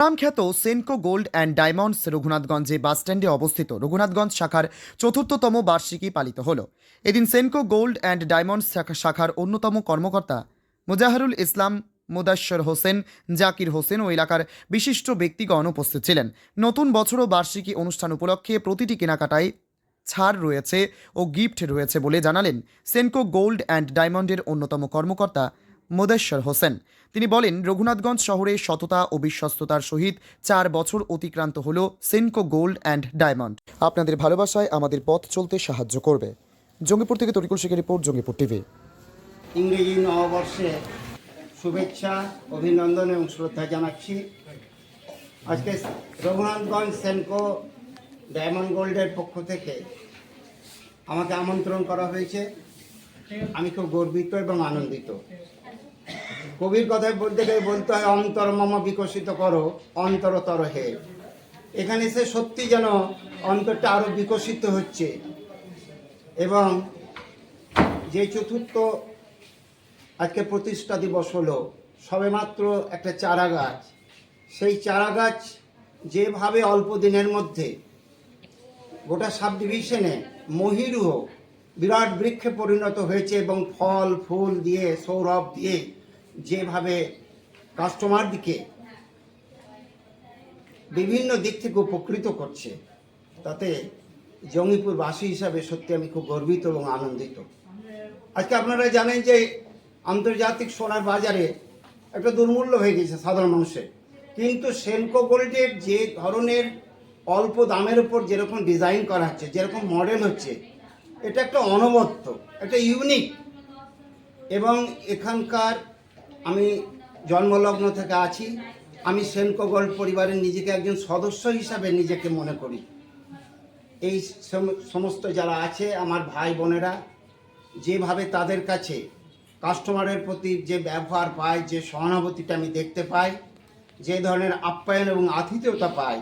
নামখ্যাত Senco gold and diamonds রঘুনাথগঞ্জে বাসস্ট্যান্ডে অবস্থিত রঘুনাথগঞ্জ শাখার চতুর্থতম বার্ষিকী পালিত হল। এদিন সেনকো গোল্ড অ্যান্ড ডায়মন্ডস শাখা- শাখার অন্যতম কর্মকর্তা মুজাহারুল ইসলাম মুদাশ্বর হোসেন, জাকির হোসেন ও এলাকার বিশিষ্ট ব্যক্তিগণ উপস্থিত ছিলেন। নতুন বছর ও বার্ষিকী অনুষ্ঠান উপলক্ষে প্রতিটি কেনাকাটায় ছাড় রয়েছে ও গিফট রয়েছে বলে জানালেন সেনকো গোল্ড অ্যান্ড ডায়মন্ডের অন্যতম কর্মকর্তা মোদেশ্বর হোসেন। তিনি বলেন, রঘুনাথগঞ্জ শহরে সততা ও বিশ্বস্ততার সহিত চার বছর অতিক্রান্ত হল সেনকো গোল্ড অ্যান্ড ডায়মন্ড। আপনাদের ভালোবাসায় আমাদের পথ চলতে সাহায্য করবে। জঙ্গিপুর থেকে তরিকুল শেখের রিপোর্ট, জঙ্গিপুর টিভি। ইংরেজি নববর্ষে শুভেচ্ছা, অভিনন্দন এবং শ্রদ্ধা জানাচ্ছি। আজকে রঘুনাথগঞ্জ সেনকো ডায়মন্ড গোল্ডের পক্ষ থেকে আমাকে আমন্ত্রণ করা হয়েছে। আমি খুব গর্বিত এবং আনন্দিত। কবির কথায় বলতে গেলে বলতে হয়, অন্তর মম বিকশিত করো অন্তরতর হে। এখানে এসে সত্যি যেন অন্তরটা আরও বিকশিত হচ্ছে। এবং যে চতুর্থ আজকে প্রতিষ্ঠা দিবস হলো, সবেমাত্র একটা চারা গাছ সেই চারা গাছ যেভাবে অল্প দিনের মধ্যে গোটা সাব ডিভিশনে মহিরুহ বিরাট বৃক্ষে পরিণত হয়েছে এবং ফল, ফুল দিয়ে, সৌরভ দিয়ে যেভাবে কাস্টমার দিকে বিভিন্ন দিক থেকে উপকৃত করছে, তাতে জঙ্গিপুরবাসী হিসাবে সত্যি আমি খুব গর্বিত এবং আনন্দিত। আজকে আপনারা জানেন যে আন্তর্জাতিক সোনার বাজারে একটা দুর্মূল্য হয়ে গেছে সাধারণ মানুষের। কিন্তু সেনকো গোল্ডের যে ধরনের অল্প দামের উপর যেরকম ডিজাইন করা হচ্ছে, যেরকম মডেল হচ্ছে, এটা একটা অনবদ্য, একটা ইউনিক এবং এখানকার আমি জন্মলগ্ন থেকে আছি। আমি সেনকো গোল্ড পরিবারের নিজেকে একজন সদস্য হিসাবে নিজেকে মনে করি। এই সম- সমস্ত যারা আছে, আমার ভাই বোনেরা, যেভাবে তাদের কাছে কাস্টমারের প্রতি যে ব্যবহার পাই, যে সহানুভূতিটা আমি দেখতে পাই, যে ধরনের আপ্যায়ন এবং আতিথেয়তা পাই,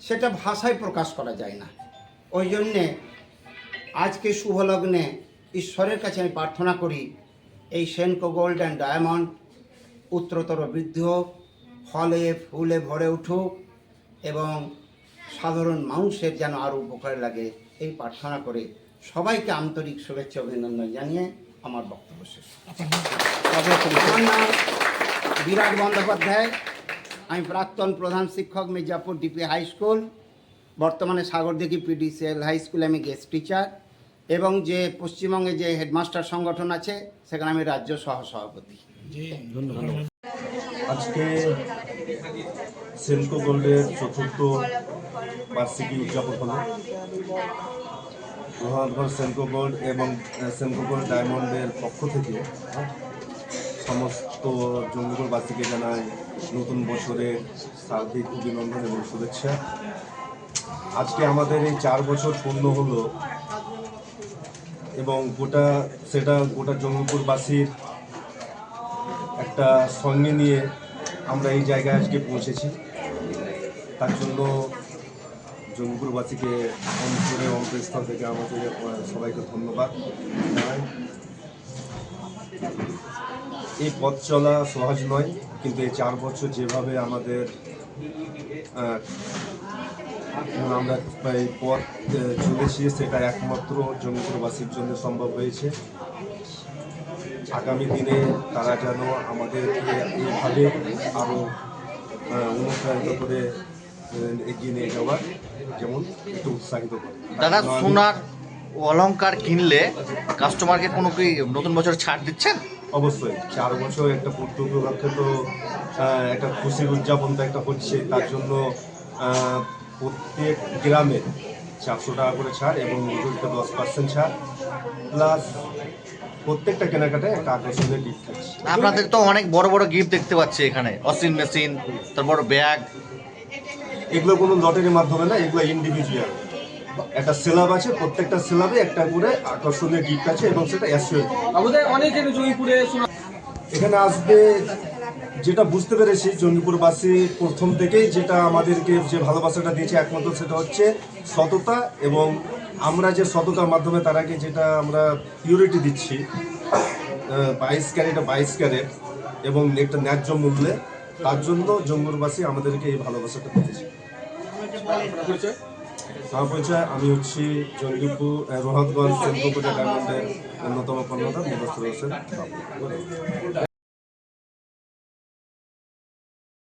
সেটা ভাষায় প্রকাশ করা যায় না। ওই জন্যে আজকে শুভলগ্নে ঈশ্বরের কাছে আমি প্রার্থনা করি এই সেনকো গোল্ড অ্যান্ড ডায়মন্ড উত্তরতর বৃদ্ধি হোক ফলে ফুলে ভরে উঠুক এবং সাধারণ মানুষের যেন আরও উপকারে লাগে, এই প্রার্থনা করে সবাইকে আন্তরিক শুভেচ্ছা অভিনন্দন জানিয়ে আমার বক্তব্য শেষ বিরাট বন্দ্যোপাধ্যায়। আমি প্রাক্তন প্রধান শিক্ষক মির্জাপুর ডিপি হাই স্কুল। বর্তমানে সাগরদিঘি পিডিসিএল হাই স্কুলে আমি গেস্ট টিচার এবং যে পশ্চিমবঙ্গে যে হেডমাস্টার সংগঠন আছে সেখানে আমি রাজ্য সহসভাপতি। আজকে সেনকো গোল্ডের চতুর্থ বার্ষিকী উদযাপন হলো। মোহাম্মদগঞ্জ সেনকো গোল্ড এবং সেনকো গোল্ড ডায়মন্ডের পক্ষ থেকে সমস্ত জঙ্গিগড়বাসীকে জানাই নতুন বছরের সার্বিক অভিনন্দন এবং শুভেচ্ছা। আজকে আমাদের এই চার বছর পূর্ণ হলো এবং গোটা, সেটা গোটা জঙ্গিপুরবাসীর একটা সঙ্গে নিয়ে আমরা এই জায়গায় আজকে পৌঁছেছি। তার জন্য জঙ্গিপুরবাসীকে অন্তরে অন্তঃস্থল থেকে আমাদের সবাইকে ধন্যবাদ এই পথ চলা সহজ নয়, কিন্তু এই চার বছর যেভাবে আমাদের আহ, আমরা এই পথ চলেছি সেটা একমাত্র জঙ্গিপুরবাসীর জন্য সম্ভব হয়েছে। আগামী দিনে তারা যেন আমাদেরকে এইভাবে আরও অনুপ্রাণিত করে এগিয়ে নিয়ে যাওয়ার যেমন একটু উৎসাহিত করে। দাদা সোনার অলংকার কিনলে কাস্টমারকে কোনো কি নতুন বছর ছাড় দিচ্ছেন? অবশ্যই চার বছর একটা পূর্ত উপলক্ষে তো একটা খুশির উদযাপন তো একটা হচ্ছে তার জন্য প্রত্যেক গ্রামে চারশো টাকা করে ছাড় এবং মজুরিতে দশ পার্সেন্ট ছাড় প্লাস প্রত্যেকটা কেনাকাটায় একটা আকর্ষণীয় গিফট থাকছে আপনাদের তো অনেক বড় বড় গিফট দেখতে পাচ্ছি এখানে। অসিন মেশিন তারপর ব্যাগ এগুলো কোনো লটারির মাধ্যমে না এগুলো ইন্ডিভিজুয়াল একটা সিলাব আছে প্রত্যেকটা সিলাবে একটা করে আকর্ষণীয় গিফট আছে এবং সেটা অ্যাসিওর আমাদের অনেকে জয়পুরে এখানে আসবে যেটা বুঝতে পেরেছি জঙ্গিপুরবাসী প্রথম থেকেই যেটা আমাদেরকে যে ভালোবাসাটা দিয়েছে একমাত্র সেটা হচ্ছে সততা এবং আমরা যে সততার মাধ্যমে তারাকে যেটা আমরা পিউরিটি দিচ্ছি বাইশ ক্যারেট বাইশ ক্যারেট এবং একটা ন্যায্য মূল্যে, তার জন্য জঙ্গলবাসী আমাদেরকে এই ভালোবাসাটা দিয়েছে আমি হচ্ছি জঙ্গিপুর রোহাতগঞ্জ অন্যতম কর্ণধার মুদস্সর হোসেন।